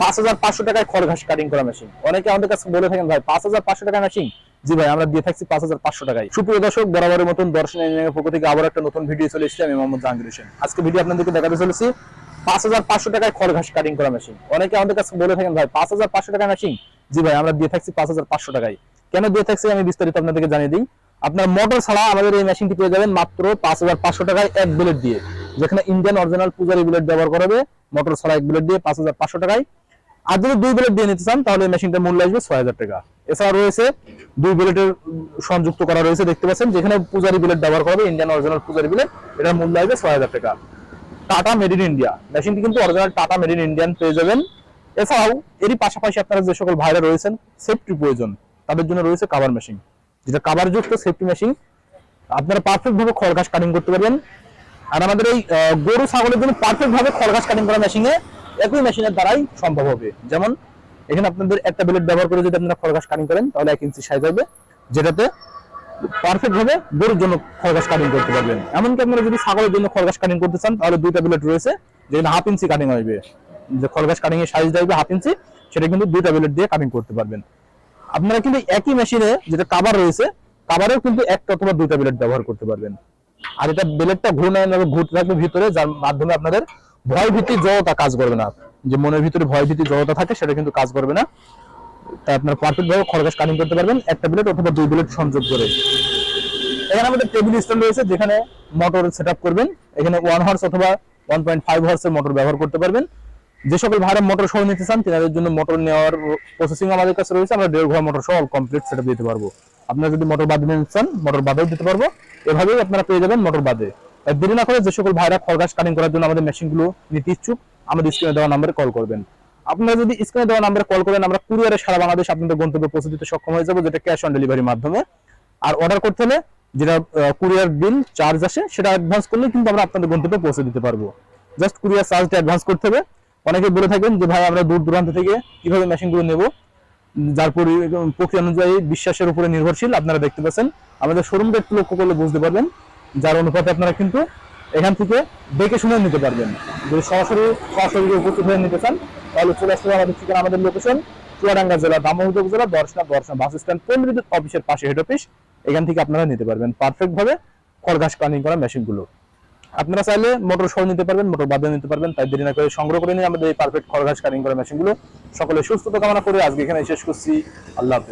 পাঁচ হাজার পাঁচশো টাকায় খড় ঘাস কাটিং করা মেশিন অনেকে আমাদের কাছে বলে থাকেন, ভাই, পাঁচ হাজার পাঁচশো টাকা মেশিন জি ভাই, আমরা দিয়ে থাকছি পাঁচ হাজার পাঁচশো টাকায়। সুপ্রিয় দর্শক, বরাবরের মতন দর্শন পক্ষ থেকে আবার একটা নতুন ভিডিও চলে এসেছি। আমি মোহাম্মদ জাহাঙ্গীর হোসেন। আজকে ভিডিও আপনাদেরকে দেখাতে চলেছি পাঁচ হাজার পাঁচশো টাকায় খড় ঘাস কাটিং করা মেশিন অনেকে আমাদের কাছে বলে থাকেন, ভাই, পাঁচ হাজার পাঁচশো টাকা মেশিন জি ভাই, আমরা দিয়ে থাকছি পাঁচ হাজার পাঁচশো টাকায়। কেন দিয়ে থাকছি আমি বিস্তারিত আপনাদেরকে জানিয়ে দিই। আপনার মোটর ছাড়া আমাদের এই মেশিনটি পেয়ে যাবেন মাত্র পাঁচ হাজার পাঁচশো টাকায় এক বুলেট দিয়ে। যেখানে ইন্ডিয়ান অরিজিনাল পূজারি বুলেট ব্যবহার করাবে মোটর ছাড়া এক বুলেট দিয়ে পাঁচ হাজার পাঁচশো টাকায়। আর যদি দুই বেলেট দিয়ে নিতে চান, তাহলে মেশিনটার মূল্য আসবে ছয় হাজার টাকা। এছাড়া রয়েছে দুই বুলেটের সংযুক্ত করা রয়েছে, দেখতে পাচ্ছেন। যেখানে পূজারি বুলেট ব্যবহার করবে ইন্ডিয়ান অরিজিনাল পূজারি বুলেট এটার মূল্য আসবে ছয় হাজার টাকা। টাটা মেড ইন ইন্ডিয়া মেশিনটি কিন্তু original Tata made in Indian পেয়ে যাবেন। এছাড়াও, এরই পাশাপাশি আপনারা যে সকল ভাইরা রয়েছেন সেফটি প্রয়োজন, তাদের জন্য রয়েছে কাভার মেশিন যেটা কাভার যুক্ত সেফটি মেশিন আপনারা পারফেক্ট ভাবে খড় ঘাস কাটিং করতে পারবেন। আর আমাদের এই গরু, ছাগলের জন্য পারফেক্ট ভাবে খড় ঘাস কাটিং করা মেশিনে একই মেশিনের দ্বারাই সম্ভব হবে। যেমন, এখানে আপনাদের একটা ব্লেড ব্যবহার করে যদি আপনারা খড় ঘাস কাটিং করেন, তাহলে এক ইঞ্চি সাইজ হবে, যেটাতে পারফেক্ট ভাবে গরুর জন্য খরগাস কাটিং করতে পারবেন। এমনকি আপনারা যদি ছাগলের জন্য খরগাস কাটিং করতে চান, তাহলে দুইটা ব্লেড রয়েছে, যেখানে হাফ ইঞ্চি কাটিং আসবে যে খরগাস কাটিং এর সাইজ দেবে হাফ ইঞ্চি সেটা কিন্তু দুইটা ব্লেড দিয়ে কাটিং করতে পারবেন। আপনারা কিন্তু একই মেশিনে যেটা কাভার রয়েছে কাভারেও কিন্তু একটা অথবা দুইটা ব্লেড ব্যবহার করতে পারবেন। আর এটা ব্লেডটা ঘুরে ঘুরতে থাকবে ভিতরে, যার মাধ্যমে আপনাদের ভয় ভীতি জড়তা কাজ করবে না। যে মনের ভিতরে ভয় ভীতি জড়তা থাকে, সেটা কিন্তু কাজ করবে না। তাই আপনারা পারফেক্ট ভাবে খরগাস কাটিং করতে পারবেন, একটা ব্লেড অথবা দুই ব্লেড সংযোগ করে। এখানে আমাদের টেবিল স্ট্যান্ড রয়েছে, যেখানে মোটর সেট করবেন। এখানে ওয়ান হর্স অথবা ওয়ান পয়েন্ট ফাইভ হর্সের মোটর ব্যবহার করতে পারবেন। যে সকল ভাড়া মোটর সহ নিতে চান তাদের জন্য মোটর নেওয়ার প্রসেসিং আমাদের কাছে রয়েছে। আমরা দেড় ঘর মোটর সহ কমপ্লিট সেটা দিতে পারব। আপনারা যদি মোটর বাদে নিতে চান মোটর বাদেও দিতে পারব। এভাবেই আপনারা পেয়ে যাবেন মোটর বাদে। দেরি না করে যে সকল ভাইরা খরগাস কাটিং করার জন্য আমাদের মেশিনগুলো নিতে ইচ্ছুক, আমাদের স্ক্রিনে দেওয়া নাম্বারে কল করবেন। আপনারা যদি স্ক্রিনে দেওয়া নাম্বারে কল করেন, আমরা কুরিয়ারে সারা বাংলাদেশ আপনাদের গন্তব্যে পৌঁছে দিতে সক্ষম হয়ে যাব, যেটা ক্যাশ অন ডেলিভারির মাধ্যমে। আর অর্ডার করতে হলে যেটা কুরিয়ার বিল চার্জ আসে, সেটা অ্যাডভান্স করলে কিন্তু আমরা আপনাদের গন্তব্যে পৌঁছে দিতে পারব। জাস্ট কুরিয়ার চার্জটা অ্যাডভান্স করতে হবে। অনেকে বলে থাকেন যে, ভাই, আমরা দূর দূরান্ত থেকে কীভাবে মেশিনগুলো নেব? যার পরি- প্রক্রিয়া অনুযায়ী বিশ্বাসের উপরে নির্ভরশীল, আপনারা দেখতে পাচ্ছেন। আমাদের শোরুমটা একটু লক্ষ্য করলে বুঝতে পারবেন। যার অনুপাতে আপনারা কিন্তু এখান থেকে দেখে শুনে নিতে পারবেন। যদি সরাসরি সরাসরি উপস্থিত হয়ে নিতে চান, তাহলে চলে আসতে আমাদের ঠিকানা, আমাদের লোকেশন চুয়াডাঙ্গা জেলা, দামোদর জেলা দর্শনা দর্শনা বাস স্ট্যান্ড পল্লী অফিসের পাশে হেড অফিস এখান থেকে আপনারা নিতে পারবেন পারফেক্ট ভাবে খড়ঘাস কানিং করা মেশিনগুলো আপনারা চাইলে মোটর সহ নিতে পারবেন মোটর বাদে নিতে পারবেন, তাই দেরি না করে সংগ্রহ করে নিয়ে আমাদের এই পারফেক্ট খড়ঘাস কাটিং করা মেশিনগুলো সকলে সুস্থতা কামনা করে আজকে এখানে শেষ করছি। আল্লাহ হাফেজ।